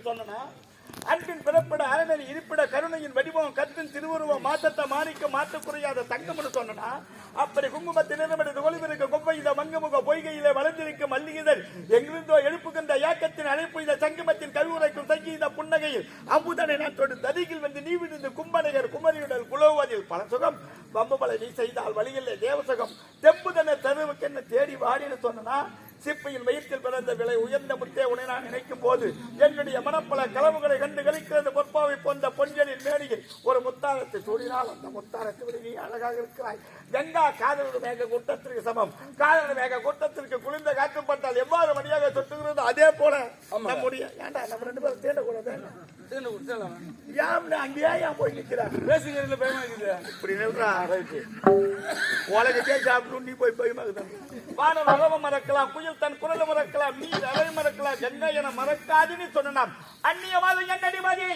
என்று சொன்னா அன்பின் பிறப்பிட அரணர் இருப்பிட கருணையின் வடிவம் கத்தின் திருவுருவம் மாற்றத்தை மாணிக்க மாற்ற குறையாத தங்கம்னு சொன்னா அப்படி குங்குமத்தில் நிறமடைந்து ஒளிவிருக்க கொப்பை இந்த மங்கமுக பொய்கையிலே வளர்ந்திருக்க மல்லிகைதல் எங்கிருந்தோ எழுப்புகின்ற ஏக்கத்தின் அழைப்பு இந்த சங்கமத்தின் கருவுரைக்கும் சங்கீத புன்னகையில் அம்புதனை நாட்டோடு ததிகில் வந்து நீ விழுந்து கும்பனையர் குமரியுடல் குலோவதில் பல சுகம். வம்புமலை நீ செய்தால் வழியிலே தேவசகம் சிப்பையின் வயிற்றில் பிறந்த விலை உயர்ந்த முத்தே உன்னை நான் நினைக்கும் போது என்னுடைய மனப்பல கலவுகளை கண்டு கழிக்கிறது பொற்பாவை போன்ற பொன்களின் மேடையில் ஒரு முத்தாரத்தை சூடினால் அந்த முத்தாரத்தை விட நீ அழகாக இருக்கிறாய். கங்கா காதலோடு மேக கூட்டத்திற்கு சமம். காதல் மேக கூட்டத்திற்கு குளிர்ந்த காற்று பட்டால் எவ்வாறு மணியாக சொட்டுகிறதோ அதே போல நம்முடைய ஏன்டா நம்ம ரெண்டு பேரும் தேடக்கூடாது? சீனு குடிச்சலாம் ஏன் அங்கேயே ஏன் போய் நிற்கிறார் பேசிக்கிறதுல பயமா இருக்குது? இப்படி நின்றா உலகத்தே சாப்பிட்டு நீ போய் போய் மகதான் வானம் உறவ மறக்கலாம் குயில் தன் குரலை மறக்கலாம் நீ அலை மறக்கலாம் கங்கை என மறக்காதுன்னு சொன்னாம் அந்நியவாத என்னடி மதி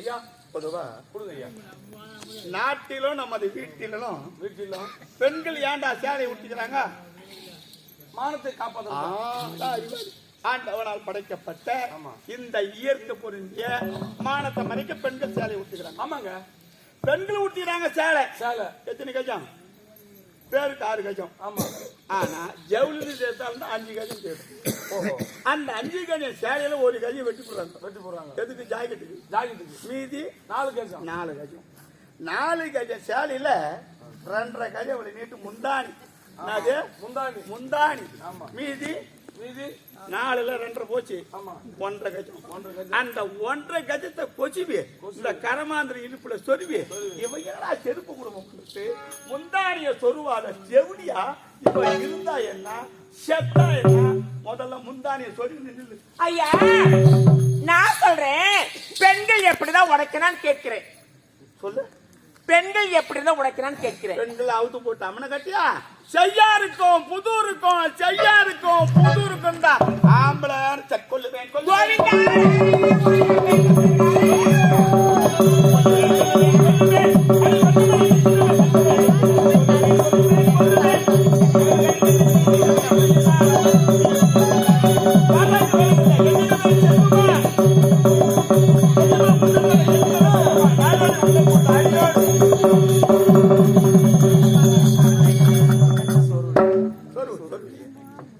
ஐயா பொதுவா கொடுங்க ஐயா நாட்டிலும் நமது வீட்டிலும் வீட்டில் பெண்கள் ஏன்டா சேலை உடுத்திக்கிறாங்க? மானத்தை காப்பாற்ற ஆண்டவனால் படைக்கப்பட்ட. இந்த இயற்கை பொருந்திய மானத்தை மறைக்க பெண்கள் சேலை உடுத்திக்கிறாங்க. ஆமாங்க. பெண்கள் உடுத்திக்கிறாங்க சேலை. சேலை. எத்தனை கஜம்? பேருக்கு ஆறு கஜம். ஆமா. ஆனா ஜவுளி சேர்த்தாலும் அஞ்சு கஜம் ஓஹோ. அந்த அஞ்சு கஜம் சேலையில ஒரு கஜம் வெட்டி போடுறாங்க. வெட்டி போடுறாங்க. எதுக்கு? ஜாக்கெட்டுக்கு. ஜாக்கெட்டுக்கு. மீதி நாலு கேசம் நாலு கஜம். நாலு கஜம் சேலையில ரெண்டரை கஜம் நீட்டு முந்தாணி. முந்தாணி. மீதி மீதி நாலுல ரெண்டரை போச்சு. ஆமா. ஒன்றரை கஜம். அந்த ஒன்றரை கஜத்தை கொச்சுவி இந்த கரமாந்திர இடுப்புல சொருவி. இவன் என்னடா செருப்பு குடும்பம் கொடுத்து? முந்தானிய சொருவாத செவிலியா? இப்ப இருந்தா என்ன? செத்தா என்ன? முதல்ல முந்தானிய சொருவி நின்று ஐயா நான் சொல்றேன் பெண்கள் எப்படிதான் உடைக்கணும்னு கேட்கிறேன். சொல்லு. பெண்கள் எப்படிதான் உடைக்கணும்னு கேட்கிறேன். பெண்கள் அவுத்து போட்டு அம்மனை கட்டியா? செய்யா இருக்கும் புது இருக்கும் செய்யா இருக்கும்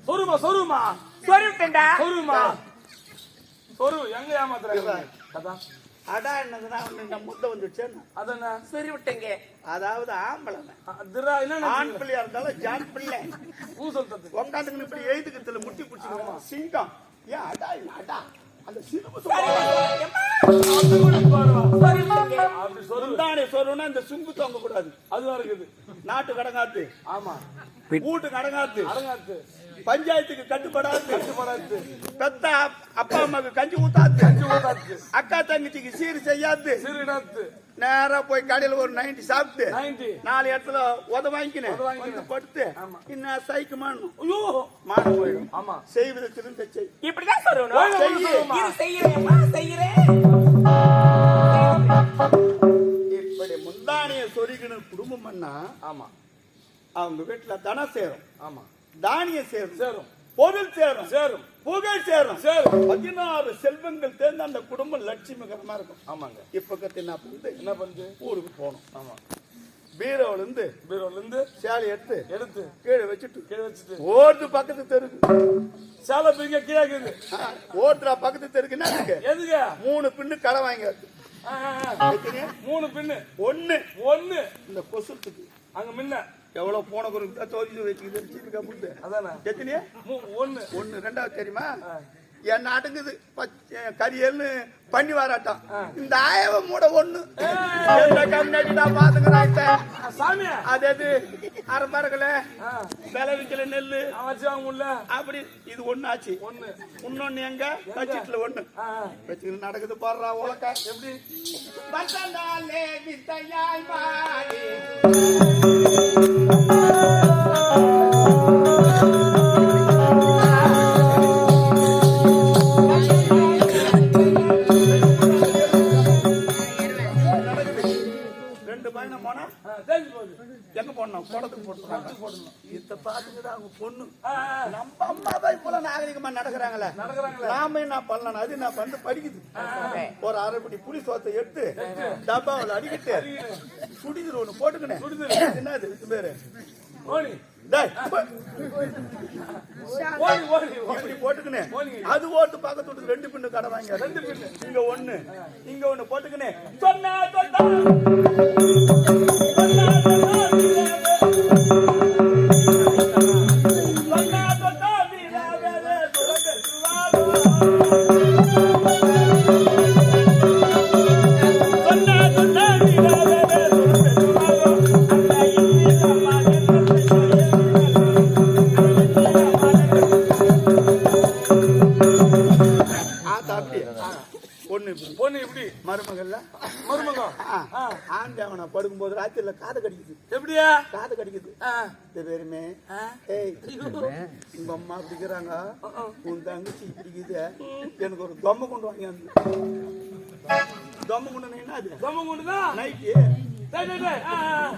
சொருமா சொருமா சொல்லிட்டேன்டா சொருமா சொரு எங்க ஏமாத்துறாங்க அதான். அடா என்னதுன்னா நம்ம முட்டை வந்துடுச்சேன்னு அதென்ன? சொல்லி விட்டேங்க அதாவது ஆம்பளை திரா என்ன ஆண் பிள்ளையா இருந்தாலும் ஜான் பிள்ளை. பூ சொல்றது உட்காந்துக்கின்னு இப்படி எழுதுக்கிறதுல முட்டி பிடிச்சிக்கணும் சிங்கம். ஏன் அடா இல்ல அடா. அந்த சிறும அப்படி சொல்லு முந்தானே சொல்றோம்னா இந்த சுங்கு தொங்க கூடாது அதுதான் இருக்குது. நாட்டு கடங்காத்து. ஆமா. வீட்டு கடங்காத்து. அடங்காத்து பஞ்சாயத்துக்கு கட்டுப்படாது கட்டுப்படாது பெத்த அப்- அப்பா அம்மாக்கு கஞ்சி ஊத்தாது கஞ்சி ஊத்தாது. அக்கா தங்கச்சிக்கு சீர் செய்யாது சிறுநாத்து நேரா போய் கடையில ஒரு நைன்டி சாப்பிட்டு நாலு இடத்துல உத வாங்கிக்கினேன். படுத்து. இன்னும் சைக்கு மாறணும். ஐயோ. மானம் போயிடும். ஆமா. செய்வது திருந்த செய். இப்படிதான் சொல்லணும். ஒழுங்கா செய்யு. சொல்லுமா. இரு செய்யறேன்மா செய்யறேன். இப்படி முந்தானிய சொருகின குடும்பம் பண்ணா ஆமா. அவங்க வீட்டுல தனம் சேரும். ஆமா. தானியம் சேரும். சேரும். பொருள் சேரும். சேரும். புகழ் சேரும். சேரும். பதினாறு செல்வங்கள் தேர்ந்து அந்த குடும்பம் லட்சுமிகரமா இருக்கும். ஆமாங்க. இப்ப கத்து என்ன பண்ணுது என்ன பண்ணுது ஊருக்கு போகணும். ஆமா. பீரோல இருந்து பீரோல இருந்து சேலை எடுத்து எடுத்து கீழே வச்சுட்டு கீழே வச்சுட்டு. ஓட்டு பக்கத்து தெருக்கு. சேலை பிரிக்க கீழே இருக்குது ஆ, ஓட்டுறா பக்கத்து தெருக்கு. என்ன இருக்கு? எதுக்கு? மூணு பின்னு கடை வாங்கி? மூணு பின்னு. ஒண்ணு. ஒண்ணு. இந்த கொசுத்துக்கு. அங்க முன்ன. எவ்வளவு போன குறுக்கு தோதி வச்சுக்கிட்டு புட்டு அதானே? எத்தனையா? மூ- ஒண்ணு. ஒண்ணு. ரெண்டாவது தெரியுமா? அடங்குது? பச்சை கரியல்னு பண்ணி வராட்டம் இந்த ஆயவ மூட ஒண்ணு. கம்யூனிட்டி நான் பாத்துக்கிறேன் ஆ, சாமி. அது எது? அரை பறக்கல. ஆ, விளைவிக்கல நெல்லு. முடியல அப்படி இது ஒண்ணு ஆச்சு. ஒண்ணு. இன்னொன்னு எங்க? கட்சிட்டுல ஒண்ணு. வச்சுக்கிட்டு நடக்குது பாடுறா உலக. எப்படி? வசந்தாலே வித்தையாய் மாறி. குளத்துக்கு போட்டுறாங்க இத பாத்துக்கிட்டு அவங்க பொண்ணு. நம்ம அம்மா தான் இப்ப நாகரிகமா நடக்கிறாங்களே. நாம என்ன பண்ணலாம்? அது நான் வந்து படிக்குது. ஒரு அரைப்படி புளி சோத்தை எடுத்து டப்பாவில் அடிக்கிட்டு சுடிதல் ஒண்ணு போட்டுக்கினேன். என்னது இது பேரு. அது ஓட்டு பக்கத்து ரெண்டு பின்னு கடை வாங்க ரெண்டு பின்னு. இங்க ஒண்ணு. இங்க ஒண்ணு போட்டுக்கினேன் சொன்னா. படுக்கும்போது ராத்திரில காது கடிக்குது. எப்படியா? காது கடிக்குது. இந்த பேருமே. ஏய் உங்க அம்மா பிடிக்கிறாங்க உன் தங்கச்சி பிடிக்குது எனக்கு ஒரு தொம்மை கொண்டு வாங்க. தொம்மை கொண்டு என்ன அது தம்ம நைட்டு டேய். ஆ, ஆ.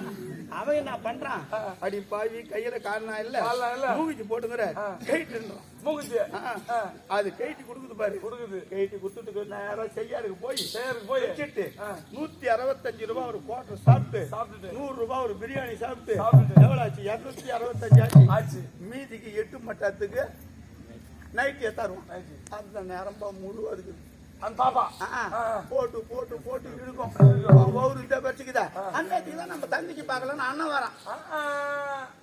அவன் என்ன பண்றான்? அடி பாவி கையில காரணம் இல்ல. மூவிச்சு போட்டுங்கிற. கைட்டுன்றான் ஆ, அது கைட்டி கொடுக்குது பாரு. கொடுக்குது. கைட்டி கொடுத்துட்டு நேரம் செய்யாருக்கு போய் சேருக்கு போய். வச்சுட்டு. நூத்தி அறுபத்தஞ்சு ரூபாய் ஒரு குவார்டர் சாப்பிட்டு சாப்பிட்டுட்டு. நூறு ரூபாய் ஒரு பிரியாணி சாப்பிட்டு. எவ்வளவு ஆச்சு இருநூத்தி அறுபத்தஞ்சு ஆச்சு. ஆச்சு. மீதிக்கு எட்டு மட்டத்துக்கு நைட் தருவோம் ஆச்சு. அந்த நேரம் முழு அதுக்கு அந்த பாப்பா. ஆ, ஆ. போட்டு போட்டு போட்டு. இழுக்கும். ஒரு இதை வச்சுக்குதா? தான் நம்ம தங்கச்சி பார்க்கலன்னு அண்ணன் வரான்.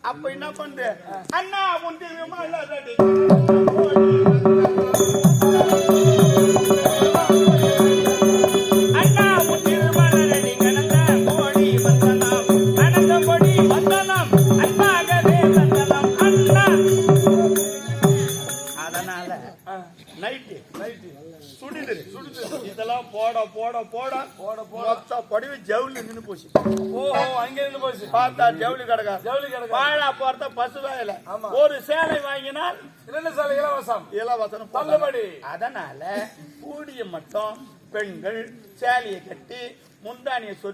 அப்ப என்ன பண்ற அண்ணா உன் திருமலை ரெடி. படிவு ஜவுளி நின்னு போச்சு. ஓஹோ அங்க இருந்து போச்சு. பார்த்தா ஜவுளி கிடக்கா. ஜவுளி கிடக்கு. வாழா போறத பசு வேலை. ஒரு சேலை வாங்கினால் இரண்டு சாலை? இலவசம். போடுறாங்க. தள்ளுபடி. அதனால கூடிய மட்டும் பெண்கள் சேலையை கட்டி முந்தானியை சொறி